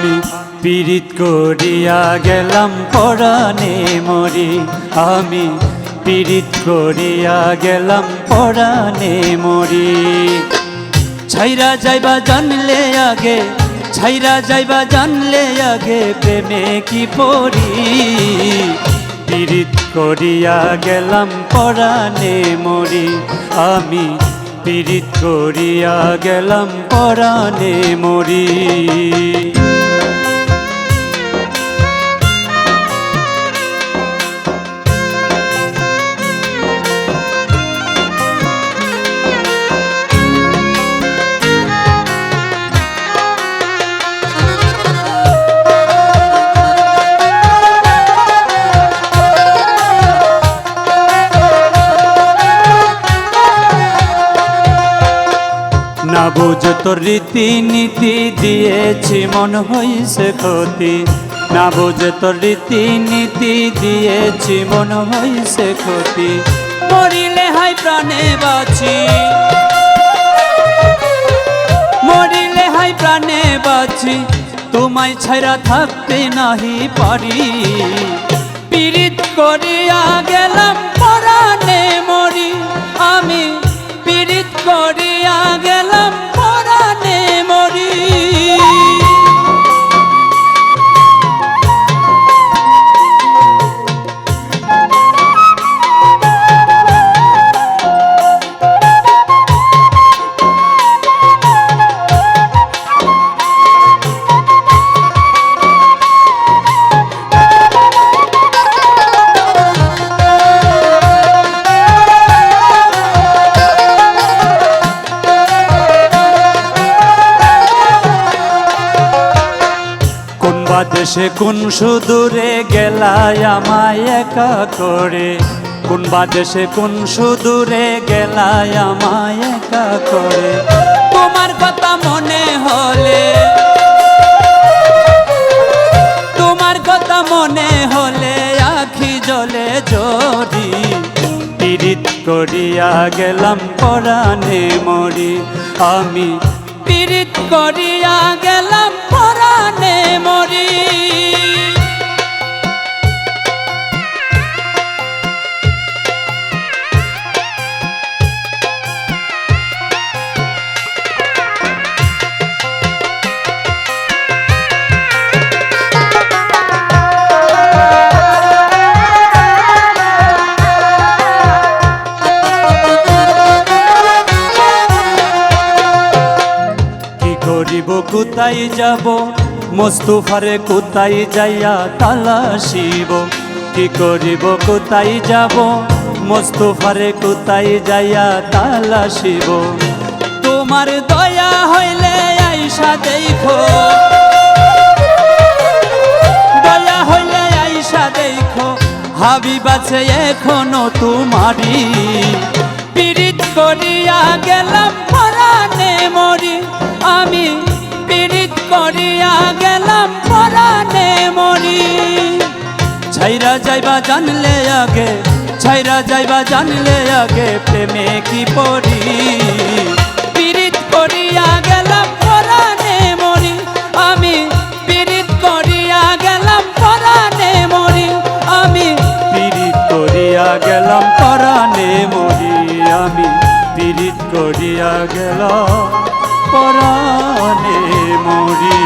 আমি পীড়িত করিয়া গেলাম পরাণে মরি। আমি পীড়িত করিয়া গেলাম পরাণে মরি। ছাইরা যাইবা জানলে আগে, ছাইরা যাইবা জানলে আগে প্রেমে কি পড়ি? পীড়িত করিয়া গেলাম পরাণে মরি। আমি পীড়িত করিয়া গেলাম পরাণে মরি। না বুঝো তোর রীতিনীতি দিয়েছি, মন হইছে ক্ষতি। না বুঝে তোর রীতিনীতি দিয়েছি, মন হইছে ক্ষতি। মরিলে হাই প্রাণে বাঁচি। মরিলে হাই প্রাণে বাঁচি। তোমায় ছাইরা থাকতে নাহি পারি। পীড়িত করিয়া গেলাম পরাণে কোন বা দেশে কোন সুদূরে গেলায় আমায় একা করে? কোন বাদেশে কোন সুদূরে গেলায় আমায় একা করে? তোমার কথা মনে হলে, তোমার কথা মনে হলে আখি জলে জড়ি পীড়িত করিয়া গেলাম পরাণে মরি। আমি পীড়িত করিয়া গেলাম পরাণে কি কোথায় যাব? মোস্তফারে কোথায় যাইয়া তালাশিব? কি করিব, কোথায় যাব? মোস্তফারে কোথায় যাইয়া তালাশিব? তোমার দয়া হইলে আইসা দেখো। দয়া হইলে আইসা দেখো। হাবিব আছে এখনও তোমারি পীড়িত করিয়া গেলাম, পরাণে মরি। আমি গেলাম পরাণে মরি ছাইরা যাইবা জানলে আগে, ছাইরা যাইবা জানলে আগে প্রেমে কি পড়ি? পীড়িত করিয়া গেলাম পরাণে মরি আমি পীড়িত করিয়া গেলাম পরাণে মরি আমি পীড়িত করিয়া গেলাম পরাণে মরি আমি পীড়িত করিয়া গেলাম পরাণে মরি